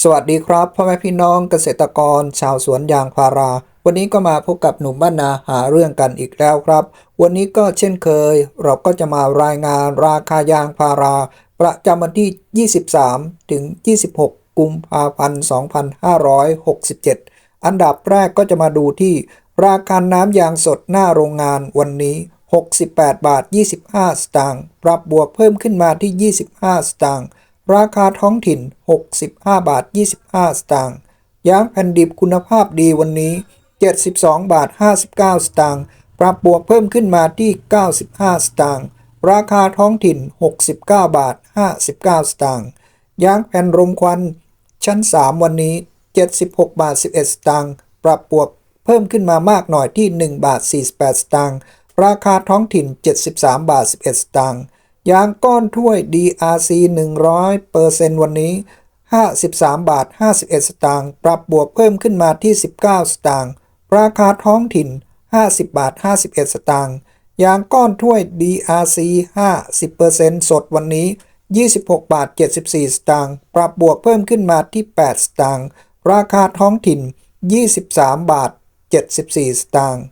สวัสดีครับพ่อแม่พี่น้องเกษตรกร ชาวสวนยางพารา วันนี้ก็มาพบกับหนุ่มบ้านนาหาเรื่องกันอีกแล้วครับ วันนี้ก็เช่นเคย เราก็จะมารายงานราคายางพารา ประจำวันที่ 23 ถึง 26 กุมภาพันธ์ 2567 อันดับแรกก็จะมาดูที่ ราคาน้ำยางสดหน้าโรงงานวันนี้ 68 บาท 25 สตางค์ปรับบวกเพิ่มขึ้นมาที่ 25 สตางค์ ราคาท้องถิ่น 65 บาท 25 สตางค์ยางแผ่นดิบคุณภาพดีวันนี้ 72 บาท 59 สตางค์ปรับบวกเพิ่มขึ้นมาที่ 95 สตางค์ราคาท้องถิ่น 69 บาท 59 สตางค์ยางแผ่นรมควัน ชั้น 3 วันนี้ 76 บาท 11 สตางค์ปรับบวกเพิ่มขึ้นมามากหน่อยที่ 1 บาท 48 สตางค์ราคาท้องถิ่น 73 บาท 11 สตางค์ ยางก้อนถ้วย DRC 100เปอร์เซนต์วันนี้ 53 บาท 51 สตางค์ ปรับบวกเพิ่มขึ้นมาที่ 19 สตางค์ ราคาท้องถิ่น 50 บาท 51 สตางค์ ยางก้อนถ้วย DRC 50เปอร์เซนต์สดวันนี้ 26 บาท 74 สตางค์ ปรับบวกเพิ่มขึ้นมาที่ 8 สตางค์ ราคาท้องถิ่น 23 บาท 74 สตางค์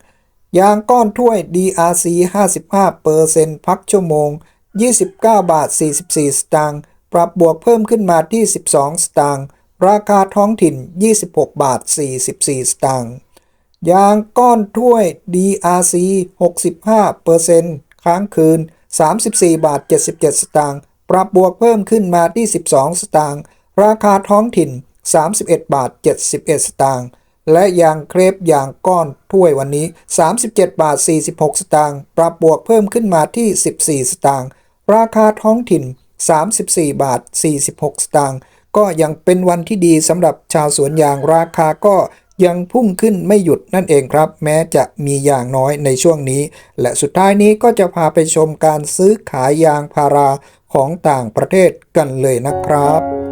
ยางก้อนถ้วย DRC 55เปอร์เซนต์พักชั่วโมง 29 บาท 44 สตางค์ ปรับบวกเพิ่มขึ้นมาที่ 12 สตางค์ ราคาท้องถิ่น 26 บาท 44 สตางค์ ยางก้อนถ้วย DRC 65เปอร์เซนต์ค้างคืน 34 บาท 77 สตางค์ ปรับบวกเพิ่มขึ้นมาที่ 12 สตางค์ ราคาท้องถิ่น 31 บาท 71 สตางค์ และยางเครปยางก้อนถ้วยวันนี้ 37 บาท 46 สตางค์ ปรับบวกเพิ่มขึ้นมาที่ 14 สตางค์ ราคาท้องถิ่น 34 บาท 46 สตางค์ก็ยังเป็นวันที่ดีสำหรับชาวสวนยางราคาก็ยังพุ่งขึ้นไม่หยุดนั่นเองครับ แม้จะมีอย่างน้อยในช่วงนี้ และสุดท้ายนี้ก็จะพาไปชมการซื้อขายยางพาราของต่างประเทศกันเลยนะครับ